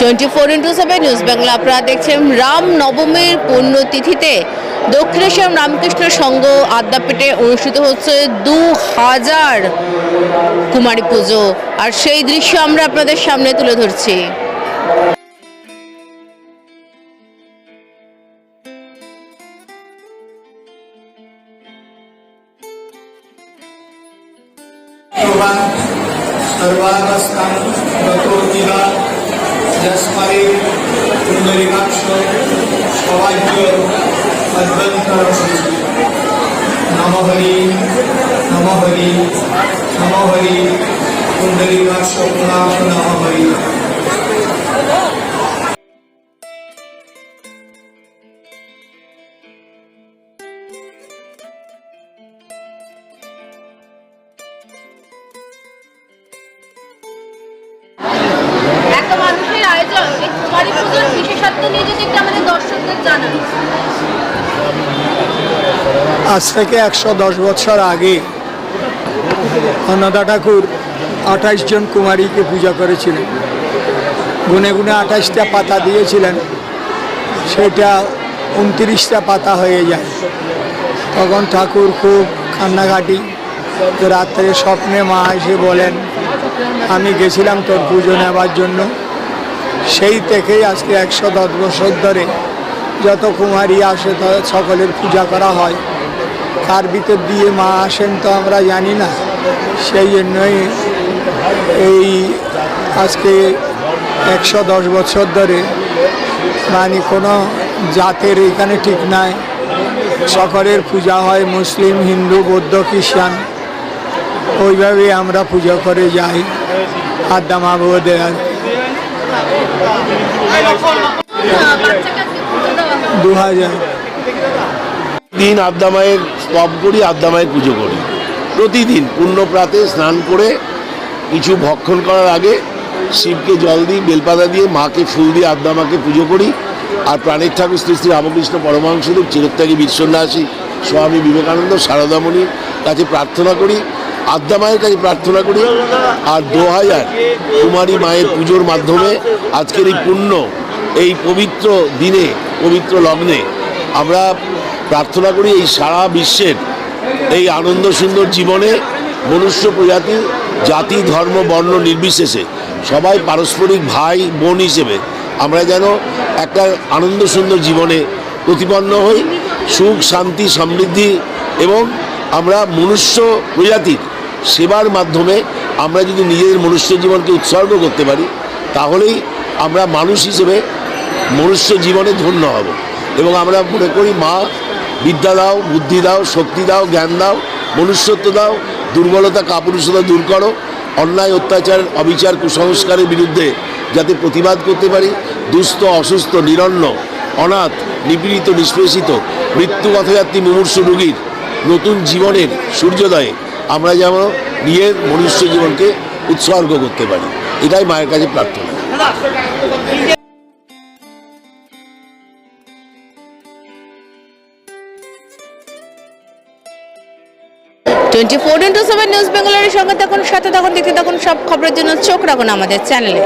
Twenty four into seven news Bangla আপনারা দেখছেন রাম নবমীর পুণ্যতিথিতে। দক্ষিণেশ্বর রামকৃষ্ণ সংঘ আদ্যাপীঠে অনুষ্ঠিত হচ্ছে দু হাজার কুমারী পুজো। আর সেই দৃশ্য আমরা আপনাদের সামনে তুলে ধরছি। Thank you. সর্বাবস্থান গতিবা যস্মরী কুণ্ডলিকাক্ষ সবাহ্য অদ্বন্তর নম হরি নম হরি নম হরি। কুণ্ডলিকাক্ষ পুনাশ নম হরি। আজ থেকে একশো দশ বছর আগে অন্নদা ঠাকুর আঠাইশ জন কুমারীকে পূজা করেছিলেন। গুনে গুনে আঠাইশটা পাতা দিয়েছিলেন, সেটা উনত্রিশটা পাতা হয়ে যায়। তখন ঠাকুর খুব কান্নাকাটি তো রাত্রে স্বপ্নে মা এসে বলেন, আমি গেছিলাম তোর পুজো নেওয়ার জন্য। সেই থেকেই আজকে একশো দশ বছর ধরে যত কুমারী আসে সকলের পূজা করা হয়। তার ভিতর দিয়ে মা আসেন তো আমরা জানি না। সেই জন্যই এই আজকে একশো দশ বছর ধরে মানে কোনো জাতের এখানে ঠিক নাই। সকলের পূজা হয় মুসলিম, হিন্দু, বৌদ্ধ, খ্রিস্টান। ওইভাবে আমরা পুজো করে যাই। আড্ডা মা বোধে আর বাচ্চাকে আজকে পুজো দেওয়া হয়। দু হাজার দিন আদ্যামায়ের স্তব করি আদ্যামায়ের পুজো করি। প্রতিদিন পুণ্যপ্রাতে স্নান করে কিছু ভক্ষণ করার আগে শিবকে জল দিই, বেলপাতা দিয়ে, মাকে ফুল দিয়ে আদ্যামাকে পুজো করি। আর প্রাণের ঠাকুর শ্রী শ্রী রামকৃষ্ণ পরমাংশদেব চিরত্যাগী বিশ্বন্যাসী, স্বামী বিবেকানন্দ সারদামণির কাছে প্রার্থনা করি। আদ্যামায়ের কাছে প্রার্থনা করি আর দু হাজার কুমারী মায়ের পুজোর মাধ্যমে আজকের এই পুণ্য, এই পবিত্র দিনে, পবিত্র লগ্নে আমরা প্রার্থনা করি এই সারা বিশ্বের এই আনন্দ সুন্দর জীবনে মনুষ্য প্রজাতি জাতি, ধর্ম, বর্ণ নির্বিশেষে সবাই পারস্পরিক ভাই, বোন হিসেবে আমরা যেন একটা আনন্দ সুন্দর জীবনে প্রতিপন্ন হই, সুখ, শান্তি, সমৃদ্ধি এবং আমরা মনুষ্য প্রজাতির সেবার মাধ্যমে আমরা যদি নিজেদের মনুষ্য জীবনকে উৎসর্গ করতে পারি, তাহলেই আমরা মানুষ হিসেবে মনুষ্য জীবনে ধন্য হব। এবং আমরা মনে করি, মা, বিদ্যা দাও, বুদ্ধি দাও, শক্তি দাও, জ্ঞান দাও, মনুষ্যত্ব দাও, দুর্বলতা কাপুরুষতা দূর করো, অন্যায়, অত্যাচার, অবিচার, কুসংস্কারের বিরুদ্ধে যাতে প্রতিবাদ করতে পারি, দুস্থ, অসুস্থ, নিরন্ন, অনাথ, নিপীড়িত, নিষ্পেষিত, মৃত্যু পথযাত্রী মুমূর্ষু রোগীর নতুন জীবনের সূর্যোদয়ে আমরা যেন নিজের মনুষ্য জীবনকে উৎসর্গ করতে পারি। এটাই মায়ের কাছে প্রার্থনা। Twenty four into seven news বেঙ্গলের সঙ্গে তখন সাথে তখন দেখতে তখন সব খবরের জন্য চোখ রাখুন আমাদের চ্যানেলে।